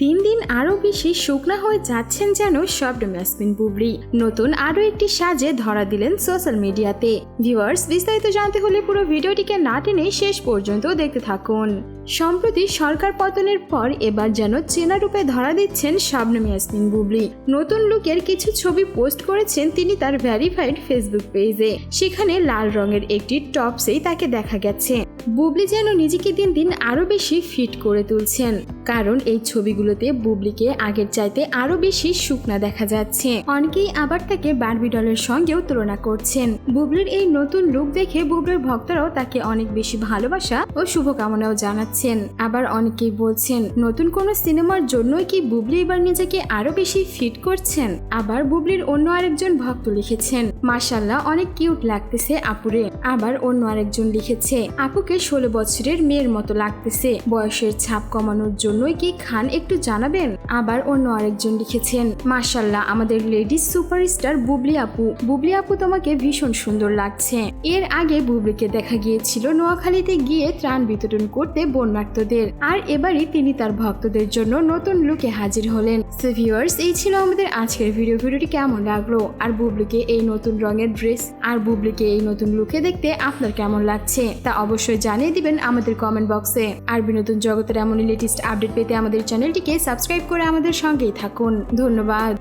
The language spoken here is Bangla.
দিন দিন আরও বেশি শুকনা হয়ে যাচ্ছেন যেন শব্দ ম্যাসমিন বুবরি। নতুন আরও একটি সাজে ধরা দিলেন সোশ্যাল মিডিয়াতে। ভিউয়ার্স, বিস্তারিত জানতে হলে পুরো ভিডিওটিকে না টেনে শেষ পর্যন্ত দেখতে থাকুন। সম্প্রতি সরকার পতনের পর এবার যেন চেনা রূপে ধরা দিচ্ছেন শাবনম ইয়াসমিন বুবলি। নতুন লুকের কিছু ছবি পোস্ট করেছেন তিনি তার ভ্যারিফাইড ফেসবুক পেজে। সেখানে লাল রঙের একটি টপসেই তাকে দেখা গেছে। বুবলি যেন নিজেকে দিন দিন আরও বেশি ফিট করে তুলছেন। কারণ এই ছবিগুলোতে বুবলিকে আগের চাইতে আরও বেশি শুকনা দেখা যাচ্ছে। অনেকেই আবার তাকে বার্বি ডলের সঙ্গেও তুলনা করছেন। বুবলির এই নতুন লুক দেখে বুবলির ভক্তরাও তাকে অনেক বেশি ভালোবাসা ও শুভকামনাও জানাচ্ছেন আবার অনেকেই বলছেন, নতুন কোনো সিনেমার জন্যই কি বুবলি এবার নিজেকে আরও বেশি ফিট করছেন? আবার বুবলির অন্য আরেকজন ভক্ত লিখেছেন মার্শাল্লাহ অনেক কিউট লাগতেছে আপুরে। আবার অন্য আরেকজন লিখেছে, আপুকে ষোলো বছরের মেয়ের মতো লাগতেছে। বয়সের ছাপ কমানোর জন্যই কি খান একটু জানাবেন? আবার অন্য আরেকজন লিখেছেন মার্শাল্লাহ আমাদের লেডিস সুপারস্টার বুবলি আপু। বুবলি আপু তোমাকে ভীষণ সুন্দর লাগছে। এর আগে বুবলিকে দেখা গিয়েছিল নোয়াখালীতে গিয়ে ত্রাণ বিতরণ করতে বন্যার্থদের আর এবারই তিনি তার ভক্তদের জন্য নতুন লুকে হাজির হলেন। ভিউয়ার্স এই ছিল আমাদের আজকের ভিডিও ভিডিওটি কেমন লাগল? আর বুবলিকে এই নতুন রঙের ড্রেস আর বুবলিকে এই নতুন লুকে দেখতে আপনার কেমন লাগছে? তা অবশ্যই জানিয়ে দিবেন আমাদের কমেন্ট বক্সে আর বিনোদন জগতের এমন লেটেস্ট আপডেট পেতে আমাদের চ্যানেলটিকে সাবস্ক্রাইব করে আমাদের সঙ্গেই থাকুন। ধন্যবাদ।